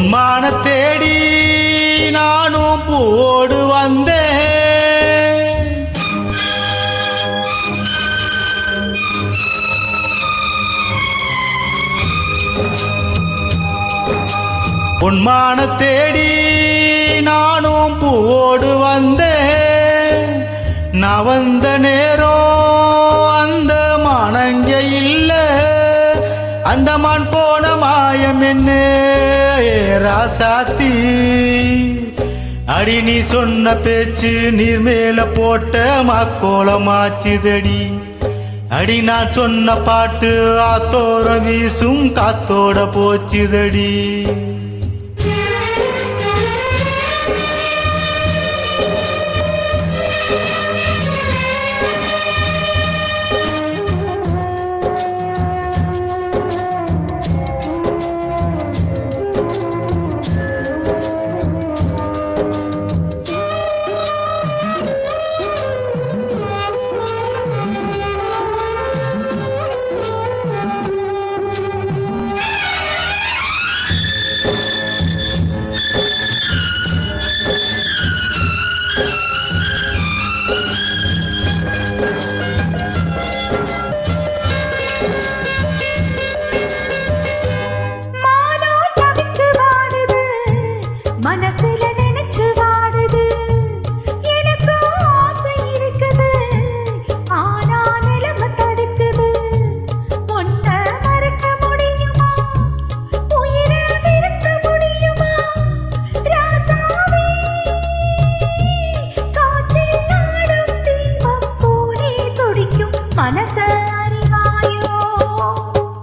பொன்மான தேடி நானும் பூவோடு வந்தேன். பொன்மான தேடி நானும் பூவோடு வந்தேன். நான் வந்த நேரம் அந்த மான் போன மாயம் என்ன? ராசாத்தி. அடி நீ சொன்ன பேச்சு நீர் மேல போட்ட மாக்கோலமாச்சுதடி அடி நான் சொன்ன பாட்டு ஆத்தோர வீசும் காத்தோட போச்சுதடி.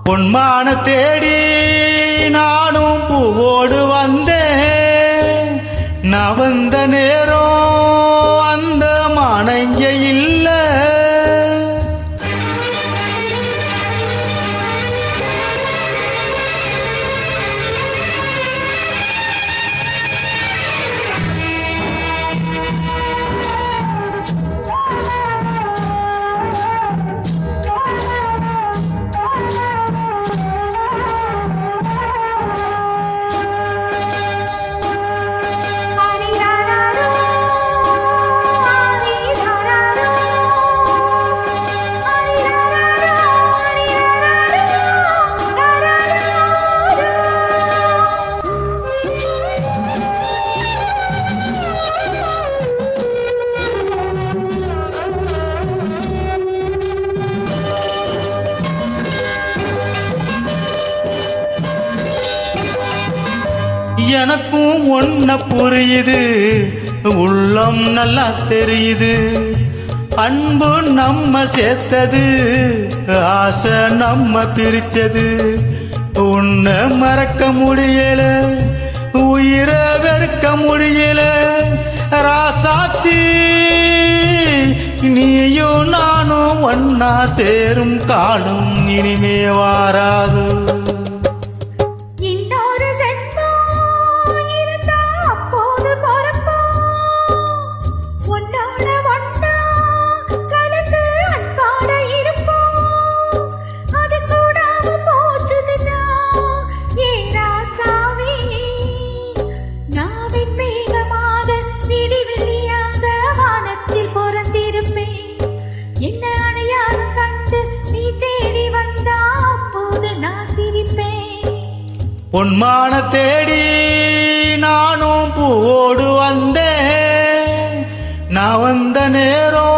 பொன்மான தேடி நானும் பூவோடு வந்தேன். நவந்த நேரம் எனக்கும் ஒன்ன புரியுது. உள்ளம் நல்லா தெரியுது. அன்பு நம்ம சேர்த்தது. ஆசை நம்ம பிரிச்சது உன்னை மறக்க முடியல. உயிரை வெறுக்க முடியல. ராசாத்தி நீயும் நானும் ஒன்னா சேரும் காலம் இனிமே வாராது. பொன்மான தேடி நானும் பூவோடு வந்தேன். நான் வந்த நேரம்